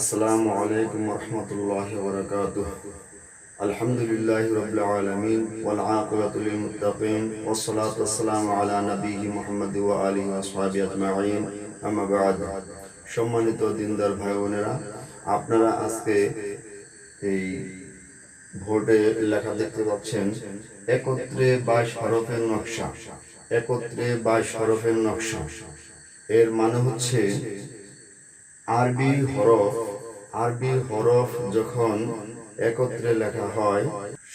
আসসালামু আলাইকুম রহমতুল্লাহ বরকাত আলহামদুলিল্লাহ রবিল আলমিন ওয়ালাকুলাতুল আলা নবীহি মোহাম্মদ আলী ওয়াসহাবি আজমাইন। সম্মানিত দিনদার ভাই বোনেরা আপনারা আজকে এই ভোটে লেখা দেখতে পাচ্ছেন, একত্রে বাইশ হরফের নকশা। একত্রে বাইশ হরফের নকশা। এর মানে হচ্ছে আরবি হরফ আরবি হরফ যখন একত্রে লেখা হয়,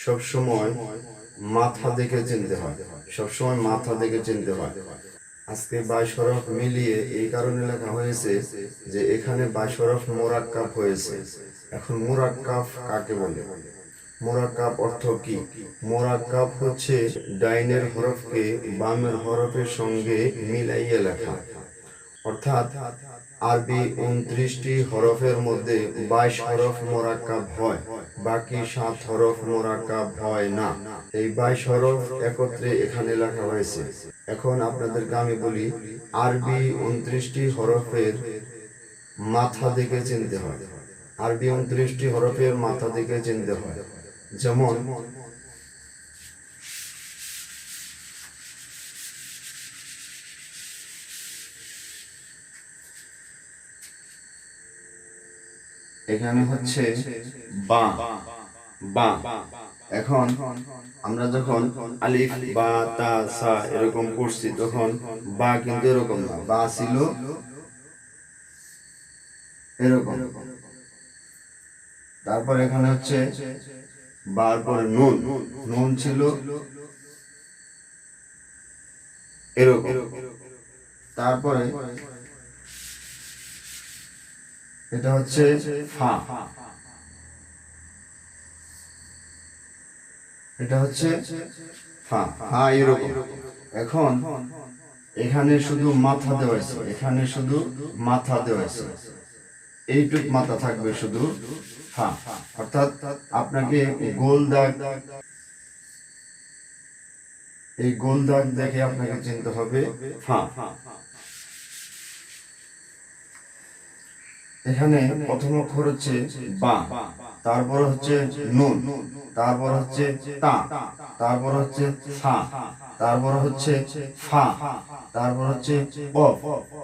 সব সময় মাথা দেখে চিনতে হয়। সব সময় মাথা দেখে চিনতে হয়। আজকে বাইশ হরফ মিলিয়ে এই কারণে লেখা হয়েছে যে এখানে বাইশ হরফ মোরাক্কাব হয়েছে। এখন মোরাক্কাব কাকে বলে? মোরাক্কাব অর্থ কি? মোরাক্কাব হচ্ছে ডাইনের হরফকে বামের হরফের সঙ্গে মিলাইয়ে লেখা। অর্থাৎ আরবি উনত্রিশটি হরফের মধ্যে বাইশ হরফ মোরাক্কাব হয়, বাকি সাত হরফ মোরাক্কাব হয় না। এই বাইশ হরফ একত্রে এখানে লেখা হয়েছে। এখন আপনাদেরকে আমি বলি, আরবি উনত্রিশটি হরফের মাথা দেখে চিনতে হয়। আরবি উনত্রিশটি হরফের মাথা দেখে চিনতে হয়। যেমন এখানে হচ্ছে বা বা। এখন আমরা যখন আলিফ, বা, তা, সা এরকম করছি তখন বা কিন্তু এরকম না। বা ছিল এরকম। তারপর এখানে হচ্ছে বার পরে নুন। নুন ছিল এরকম। তারপরে এটা হচ্ছে ফা। এটা হচ্ছে ফা। ফা এরকম। এখন এখানে শুধু মাথা দেওয়া আছে। এখানে শুধু মাথা দেওয়া আছে। এইটুক মাথা থাকবে শুধু ফা। অর্থাৎ আপনাকে গোল দাগ, এই গোল দাগ দেখে আপনাকে চিনতে হবে ফা। এখানে প্রথম অক্ষর হচ্ছে বা তারপর হচ্ছে নুন, তারপর হচ্ছে তা, তারপর হচ্ছে সা, তারপর হচ্ছে ফা, তারপর হচ্ছে অফ,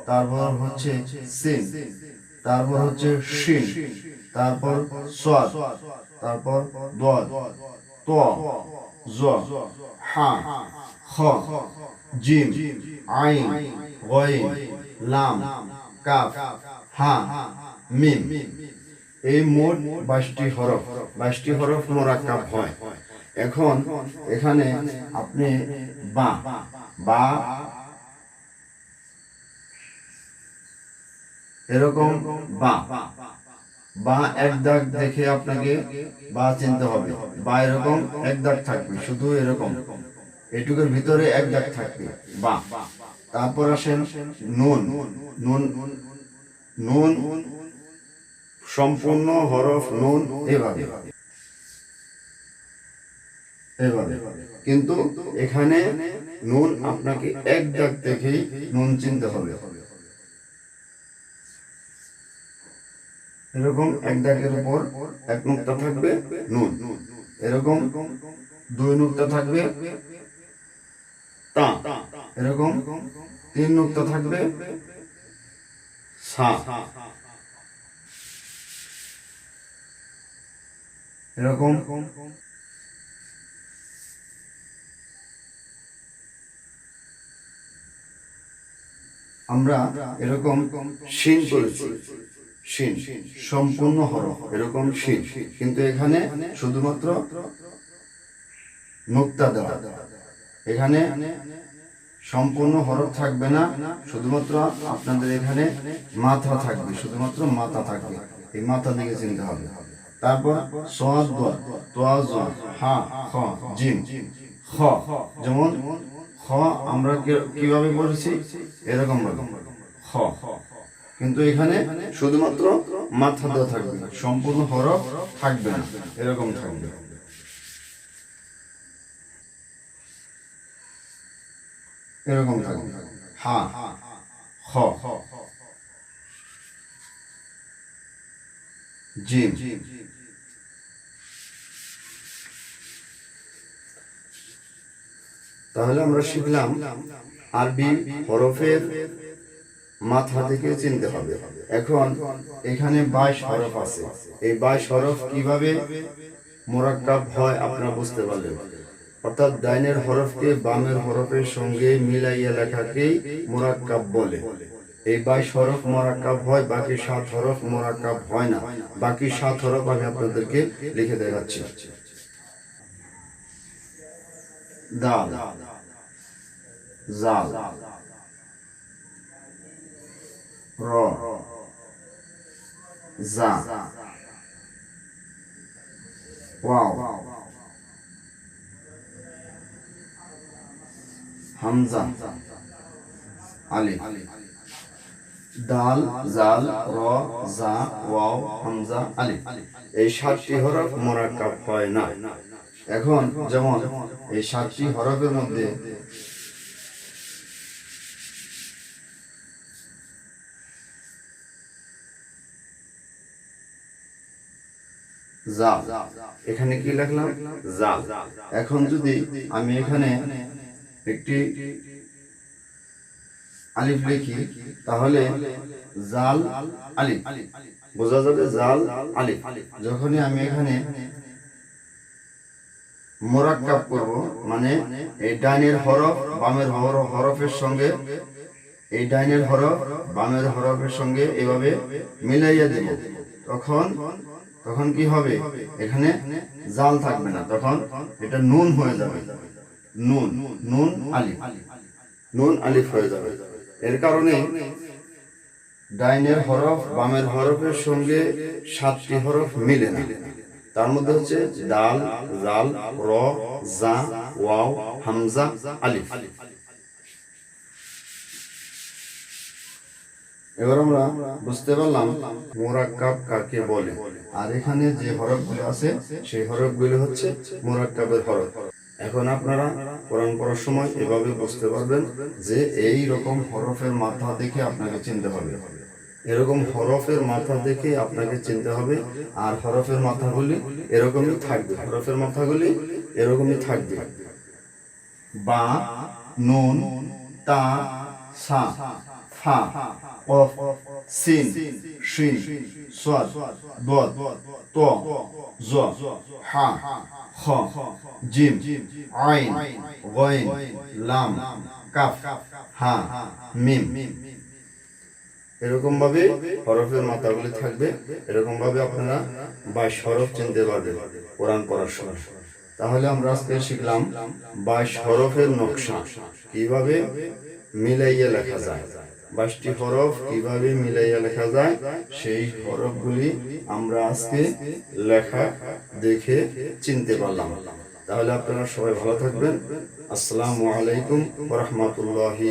তারপর হচ্ছে সিন, তারপর হচ্ছে শিন, তারপর সোয়াদ তারপর দোয়াদ ত, জ, হা, খ, জিম, আইন, গইন, লাম, কাফ, হা মিম। এই মোট বাইশটি হরফ। বাইশটি হরফ মোরাক্কাব হয়। এখন এখানে আপনি বা বা, এরকম বা। বা এক দাগ দেখে আপনাকে বা চিনতে হবে। বা এরকম এক দাগ থাকবে, শুধু এরকম। এটুকুর ভিতরে এক দাগ থাকবে, বা। তারপর আসেন নুন। নুন নুন সম্পূর্ণ হরফ নুন এভাবে। এভাবে। কিন্তু এখানে নুন আপনাকে এক দাগ দেখেই নুন চিনতে হবে। এরকম এক দাগের উপর এক নুক্তা থাকবে নুন। এরকম দুই নুক্তা থাকবে তা। এরকম তিন নুক্তা থাকবে সা। এরকম? আমরা এরকম শিন করেছি। শিন, সম্পূর্ণ হরফ এরকম শিন। কিন্তু এখানে শুধুমাত্র মুক্তা দেওয়া। এখানে সম্পূর্ণ হরফ থাকবে না, শুধুমাত্র আপনাদের এখানে মাথা থাকবে, শুধুমাত্র মাথা থাকবে। এই মাথা দিকে চিনতে হবে। তারপর যেমন খ আমরা কীভাবে পড়েছি? এরকম রকম খ। কিন্তু এখানে শুধুমাত্র মাথা দেওয়া থাকবে সম্পূর্ণ হরফ থাকবে না, এরকম থাকবে। এরকম থাকবে। হা, খ। জিম। তাহলে আমরা শিখলাম আরবি হরফের মাথা থেকে চিনতে হবে। এখন এখানে বাইশ হরফ আছে। এই বাইশ হরফ কীভাবে মোরাক্কাব হয় আপনারা বুঝতে পারলেন। অর্থাৎ ডাইনের হরফকে বামের হরফের সঙ্গে মিলাইয়া লেখাকেই মোরাক্কাব বলে। এই বাইশ হরফ মোরাক্কাব হয়, বাকি সাত হরফ মোরাক্কাব হয় না। বাকি সাত হরফ আমি আপনাদেরকে লিখে দেখাচ্ছি। দাল, জাল, র, জা, ওয়াও, হামজা, আলিফ, দাল, জাল, র, জা, ওয়াও, হামজা এই সাতটি হরফ মোরাক্কাব হয় না। এখন যেমন এই সাতটি হরফের মধ্যে জাল এখানে কি লিখলাম? জাল এখন যদি আমি এখানে একটি আলিফ লিখি, তাহলে জাল আলিফ। বোঝা যাবে জাল আলিফ। যখনই আমি এখানে মোরাক্কাব করব মানে এই ডাইনের হরফ, বামের হরফের সঙ্গে, এই ডাইনের হরফ, বামের হরফের সঙ্গে এভাবে মিলাইয়া দেব। তখন তখন কি হবে? এখানে জাল থাকবে না, তখন এটা নুন হয়ে যাবে। নুন নুন আলিফ। নুন আলিফ হয়ে যাবে। এর কারণে ডাইনের হরফ, বামের হরফের সঙ্গে সাতটি হরফ মিলে না। তার মধ্যে হচ্ছে দাল, জাল, র, জা, ওয়াও, হামজা, আলিফ। এবার আমরা বুঝতে পারলাম মোরাক্কাব কাকে বলে। আর এখানে যে হরফগুলো আছে, সেই হরফগুলো হচ্ছে মোরাক্কাবের হরফ। এখন আপনারা কোরআন পড়ার সময় এভাবে বুঝতে পারবেন যে এই রকম হরফের মাথা দেখে আপনাকে চিনতে হবে। এরকম হরফের মাথা দেখে আপনাকে চিনতে হবে। আর হরফের মাথাগুলি এরকমই থাকবে। হরফের মাথাগুলি এরকমই থাকবে। বা, নুন, তা, সা, ফা কফ সিন, শিন, সাদ দাদ ত, জ, হা, খ, জিম, আইন, গইন, লাম, কাফ, হা, মিম। এরকম ভাবে হরফের মাথাগুলি থাকবে। এরকম ভাবে আপনারা বাইশ হরফ চিনতে পারবেন কোরআন পড়ার সময়। তাহলে আমরা আজকে শিখলাম বাইশ হরফের নকশা, কীভাবে মিলাইয়া লেখা যায়। বাইশটি হরফ কীভাবে মিলাইয়া লেখা যায়, সেই হরফগুলি আমরা আজকে লেখা দেখে চিনতে পারলাম। তাহলে আপনারা সবাই ভালো থাকবেন। আসসালামু আলাইকুম রাহমাতুল্লাহি